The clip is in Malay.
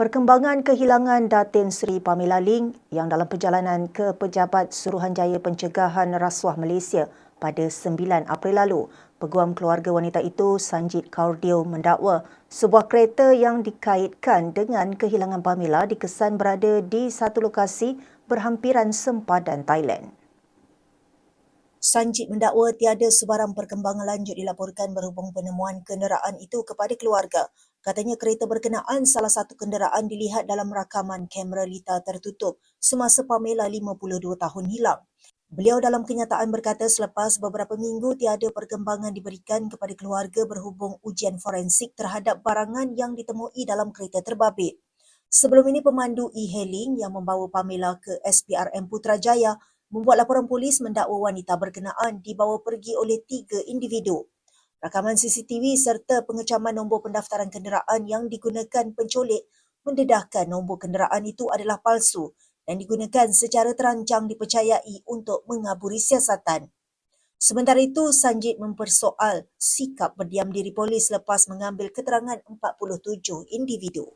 Perkembangan kehilangan Datin Seri Pamela Ling yang dalam perjalanan ke Pejabat Suruhanjaya Pencegahan Rasuah Malaysia pada 9 April lalu, peguam keluarga wanita itu Sanjit Kaurdio mendakwa sebuah kereta yang dikaitkan dengan kehilangan Pamela dikesan berada di satu lokasi berhampiran sempadan Thailand. Sanjit mendakwa tiada sebarang perkembangan lanjut dilaporkan berhubung penemuan kenderaan itu kepada keluarga. Katanya kereta berkenaan salah satu kenderaan dilihat dalam rakaman kamera lita tertutup semasa Pamela 52 tahun hilang. Beliau dalam kenyataan berkata selepas beberapa minggu tiada perkembangan diberikan kepada keluarga berhubung ujian forensik terhadap barangan yang ditemui dalam kereta terbabit. Sebelum ini pemandu e-hailing yang membawa Pamela ke SPRM Putrajaya membuat laporan polis mendakwa wanita berkenaan dibawa pergi oleh tiga individu. Rakaman CCTV serta pengecaman nombor pendaftaran kenderaan yang digunakan penculik mendedahkan nombor kenderaan itu adalah palsu dan digunakan secara terancang dipercayai untuk mengaburi siasatan. Sementara itu, Sanjit mempersoal sikap berdiam diri polis lepas mengambil keterangan 47 individu.